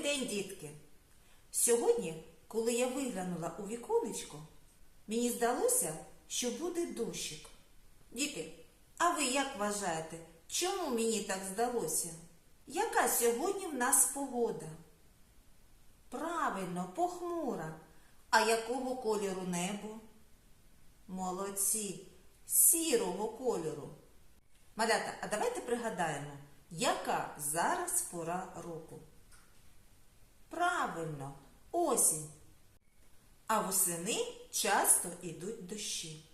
день, дітки! Сьогодні, коли я виглянула у віконечко, мені здалося, що буде дощик. Діти, а ви як вважаєте, чому мені так здалося? Яка сьогодні в нас погода? Правильно, похмура. А якого кольору небо? Молодці, сірого кольору. Малята, а давайте пригадаємо, яка зараз пора року? Правильно, осінь. А восени часто йдуть дощі.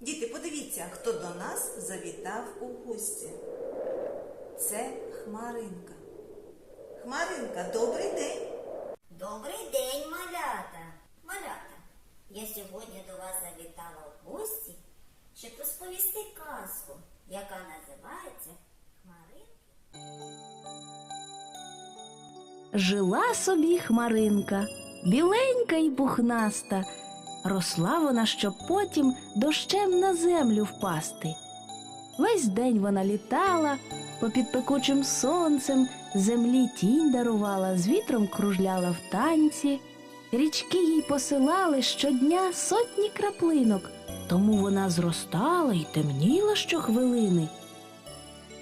Діти, подивіться, хто до нас завітав у гості. Це Хмаринка. Хмаринка, добрий день. Добрий день, малята! Малята, я сьогодні до вас завітала в гості, щоб розповісти казку, яка називається Хмаринки. Жила собі хмаринка, біленька й пухнаста. Росла вона, щоб потім дощем на землю впасти. Весь день вона літала, попід пекучим сонцем землі тінь дарувала, з вітром кружляла в танці. Річки їй посилали щодня сотні краплинок, тому вона зростала й темніла щохвилини.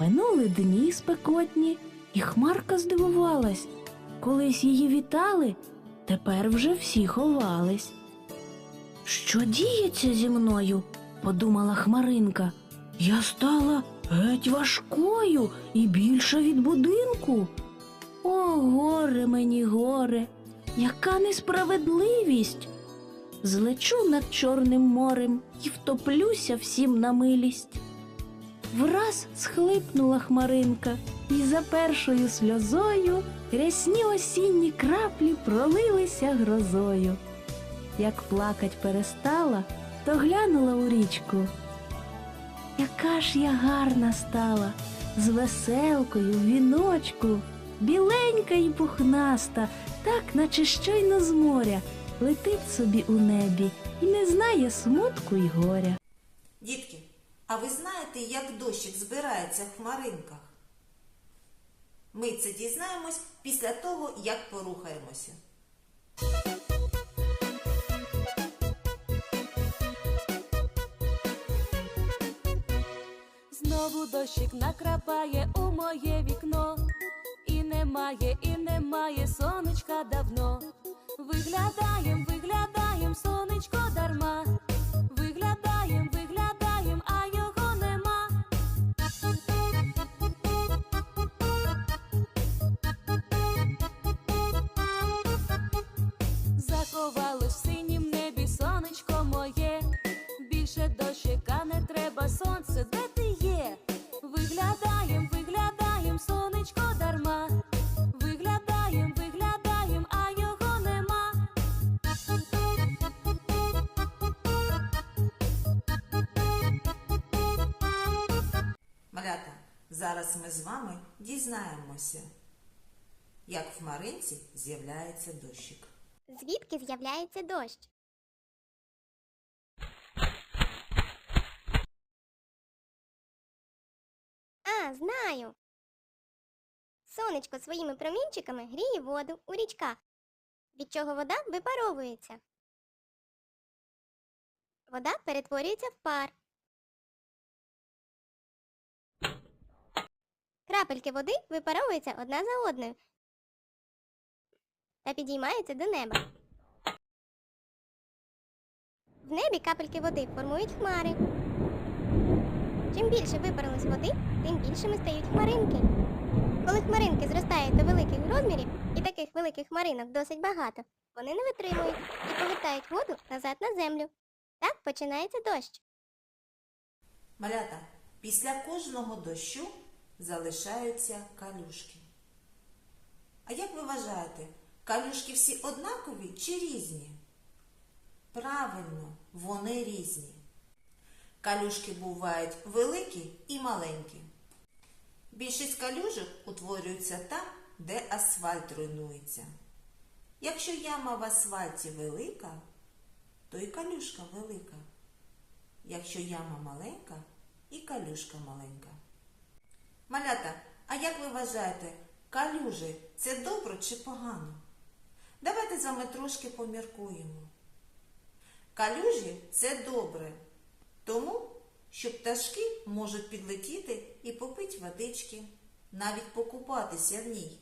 Минули дні спекотні, і хмарка здивувалась. Колись її вітали, тепер вже всі ховались. Що діється зі мною? подумала Хмаринка. Я стала геть важкою і більша від будинку. О, горе мені, горе, яка несправедливість. Злечу над Чорним морем і втоплюся всім на милість. Враз схлипнула хмаринка, і за першою сльозою рясні осінні краплі пролилися грозою. Як плакать перестала, то глянула у річку. Яка ж я гарна стала, з веселкою в віночку, біленька і пухнаста, так наче щойно з моря, летить собі у небі і не знає смутку й горя. Дітки, а ви знаєте, як дощик збирається в хмаринках? Ми це дізнаємось після того, як порухаємося. Знову дощик накрапає у моє вікно, і немає, і немає сонечка давно. Виглядаєм, виглядаєм, зараз ми з вами дізнаємося, як в хмаринці з'являється дощик. Звідки з'являється дощ? А, знаю. Сонечко своїми промінчиками гріє воду у річках, від чого вода випаровується. Вода перетворюється в пар. Крапельки води випаровуються одна за одною та підіймаються до неба. В небі капельки води формують хмари. Чим більше випарилось води, тим більшими стають хмаринки. Коли хмаринки зростають до великих розмірів, і таких великих хмаринок досить багато, вони не витримують і повертають воду назад на землю. Так починається дощ. Малята, після кожного дощу залишаються калюшки. А як ви вважаєте, калюшки всі однакові чи різні? Правильно, вони різні. Калюшки бувають великі і маленькі. Більшість калюжок утворюються там, де асфальт руйнується. Якщо яма в асфальті велика, то і калюшка велика. Якщо яма маленька, і калюшка маленька. Малята, а як ви вважаєте, калюжі це добре чи погано? Давайте з вами трошки поміркуємо. Калюжі це добре, тому що пташки можуть підлетіти і попити водички, навіть покупатися в ній.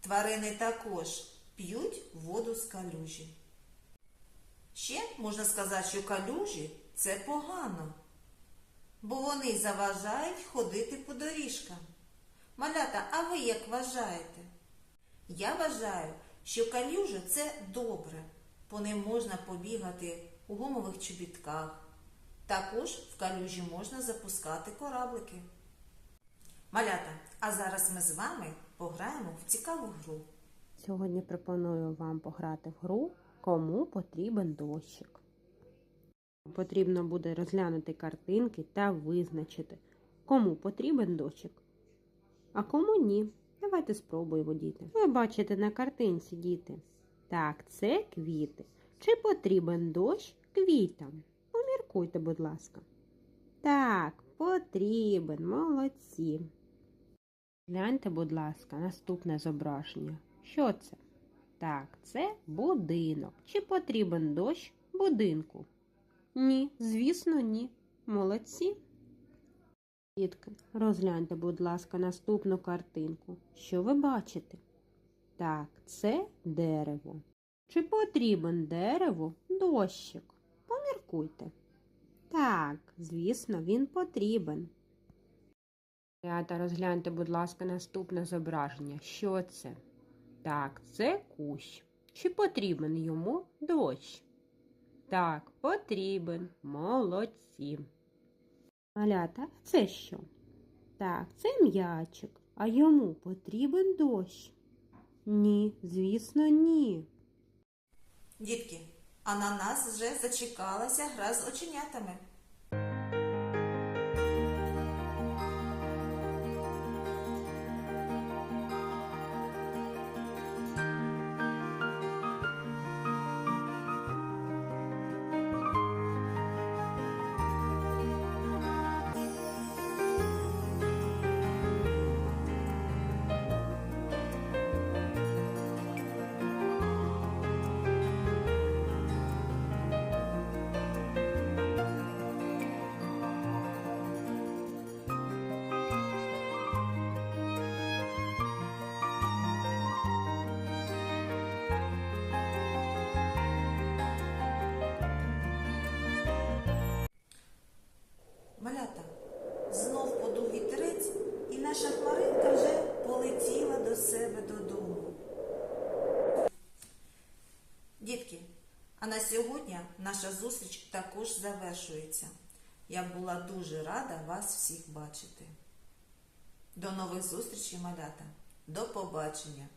Тварини також п'ють воду з калюжі. Ще можна сказати, що калюжі це погано, бо вони заважають ходити по доріжкам. Малята, а ви як вважаєте? Я вважаю, що калюжа це добре, по ним можна побігати у гумових чобітках. Також в калюжі можна запускати кораблики. Малята, а зараз ми з вами пограємо в цікаву гру. Сьогодні пропоную вам пограти в гру Кому потрібен дощик. Потрібно буде розглянути картинки та визначити, кому потрібен дощик, а кому ні. Давайте спробуємо, діти. Ви бачите на картинці, діти. Так, це квіти. Чи потрібен дощ квітам? Поміркуйте, будь ласка. Так, потрібен, молодці. Гляньте, будь ласка, наступне зображення. Що це? Так, це будинок. Чи потрібен дощ будинку? Ні, звісно, ні. Молодці. Дітки, розгляньте, будь ласка, наступну картинку. Що ви бачите? Так, це дерево. Чи потрібен дереву дощик? Поміркуйте. Так, звісно, він потрібен. Рята, розгляньте, будь ласка, наступне зображення. Що це? Так, це кущ. Чи потрібен йому дощ? Так, потрібен. Молодці. Малята, це що? Так, це м'ячик. А йому потрібен дощ? Ні, звісно, ні. Дітки, а на нас вже зачекалася гра з оченятами. На сьогодні наша зустріч також завершується. Я була дуже рада вас всіх бачити. До нових зустрічей, малята. До побачення!